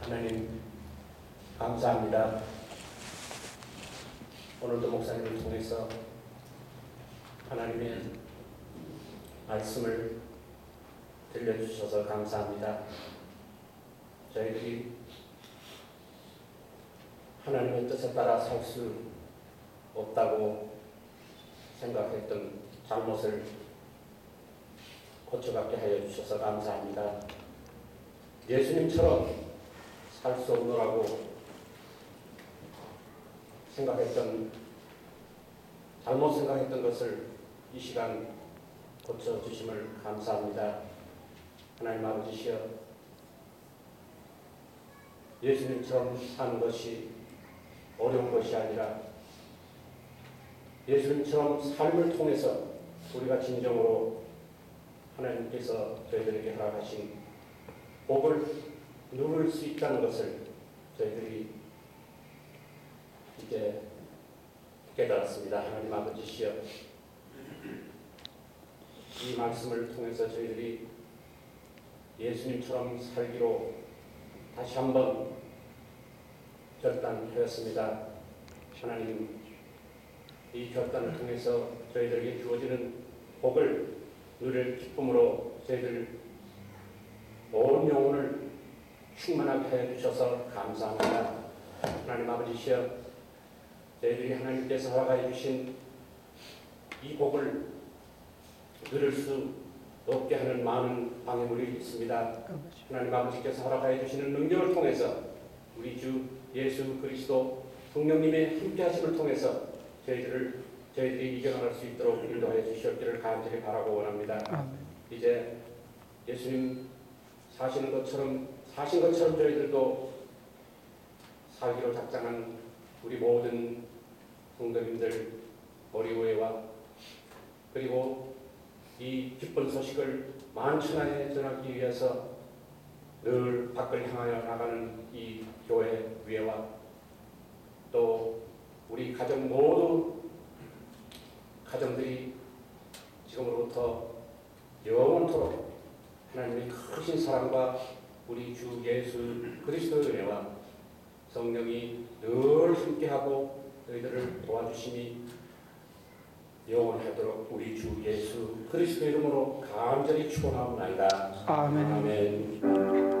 하나님 감사합니다. 오늘도 목사님을 통해서 하나님의 말씀을 들려주셔서 감사합니다. 저희들이 하나님의 뜻에 따라 살 수 없다고 생각했던 잘못을 고쳐받게 하여 주셔서 감사합니다. 예수님처럼 살 수 없노라고 생각했던 잘못 생각했던 것을 이 시간 고쳐 주심을 감사합니다. 하나님 아버지시여 예수님처럼 사는 것이 어려운 것이 아니라 예수님처럼 삶을 통해서 우리가 진정으로 하나님께서 저희들에게 허락하신 복을 누릴 수 있다는 것을 저희들이 이제 깨달았습니다. 하나님 아버지시여 이 말씀을 통해서 저희들이 예수님처럼 살기로 다시 한번 결단하였습니다. 하나님 이 결단을 통해서 저희들에게 주어지는 복을 누릴 기쁨으로 저희들 온 영혼을 충만하게 해 주셔서 감사합니다. 하나님 아버지시여 저희들이 하나님께서 허락해 주신 이 복을 누릴 수 없게 하는 많은 방해물이 있습니다. 하나님 아버지께서 허락하여 주시는 능력을 통해서 우리 주 예수 그리스도 성령님의 함께하심을 통해서 저희들을 저희들이 이겨나갈 수 있도록 인도하여 주시옵기를 간절히 바라고 원합니다. 이제 예수님 사시는 것처럼 사신 것처럼 저희들도 살기로 작정한 우리 모든 성도님들 머리오해와 그리고 이 기쁜 소식을 만천하에 전하기 위해서 늘 밖을 향하여 나가는 이 교회 위에와 또 우리 가정 모두 가정들이 지금으로부터 영원토록 하나님의 크신 사랑과 우리 주 예수 그리스도의 은혜와 성령이 늘 함께하고 너희들을 도와주심이 영원하도록 우리 주 예수 그리스도의 이름으로 간절히 축원하옵나이다. 아멘. 아멘.